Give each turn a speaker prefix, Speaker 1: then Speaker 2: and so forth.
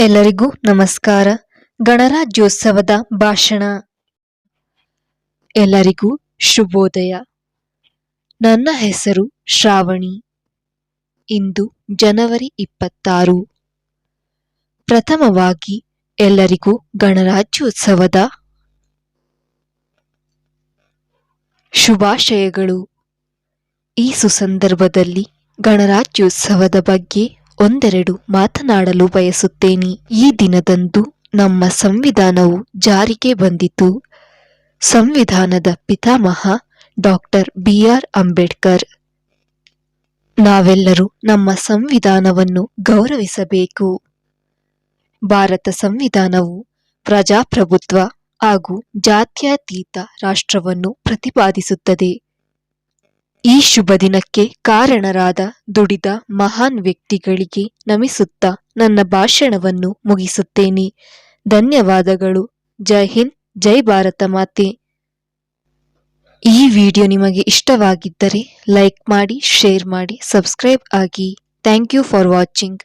Speaker 1: ಎಲ್ಲರಿಗೂ ನಮಸ್ಕಾರ. ಗಣರಾಜ್ಯೋತ್ಸವದ ಭಾಷಣ. ಎಲ್ಲರಿಗೂ ಶುಭೋದಯ. ನನ್ನ ಹೆಸರು ಶ್ರಾವಣಿ. ಇಂದು ಜನವರಿ ಇಪ್ಪತ್ತಾರು. ಪ್ರಥಮವಾಗಿ ಎಲ್ಲರಿಗೂ ಗಣರಾಜ್ಯೋತ್ಸವದ ಶುಭಾಶಯಗಳು. ಈ ಸುಸಂದರ್ಭದಲ್ಲಿ ಗಣರಾಜ್ಯೋತ್ಸವದ ಬಗ್ಗೆ ಒಂದೆರಡು ಮಾತನಾಡಲು ಬಯಸುತ್ತೇನೆ. ಈ ದಿನದಂದು ನಮ್ಮ ಸಂವಿಧಾನವು ಜಾರಿಗೆ ಬಂದಿತು. ಸಂವಿಧಾನದ ಪಿತಾಮಹ ಡಾಕ್ಟರ್ ಬಿ ಆರ್ ಅಂಬೇಡ್ಕರ್. ನಾವೆಲ್ಲರೂ ನಮ್ಮ ಸಂವಿಧಾನವನ್ನು ಗೌರವಿಸಬೇಕು. ಭಾರತ ಸಂವಿಧಾನವು ಪ್ರಜಾಪ್ರಭುತ್ವ ಹಾಗೂ ಜಾತ್ಯತೀತ ರಾಷ್ಟ್ರವನ್ನು ಪ್ರತಿಪಾದಿಸುತ್ತದೆ. ಈ ಶುಭ ದಿನಕ್ಕೆ ಕಾರಣರಾದ ದುಡಿದ ಮಹಾನ್ ವ್ಯಕ್ತಿಗಳಿಗೆ ನಮಿಸುತ್ತಾ ನನ್ನ ಭಾಷಣವನ್ನು ಮುಗಿಸುತ್ತೇನೆ. ಧನ್ಯವಾದಗಳು. ಜೈ ಹಿಂದ್, ಜೈ ಭಾರತ ಮಾತೆ. ಈ ವಿಡಿಯೋ ನಿಮಗೆ ಇಷ್ಟವಾಗಿದ್ದರೆ ಲೈಕ್ ಮಾಡಿ, ಶೇರ್ ಮಾಡಿ, ಸಬ್ಸ್ಕ್ರೈಬ್ ಆಗಿ. Thank you for watching.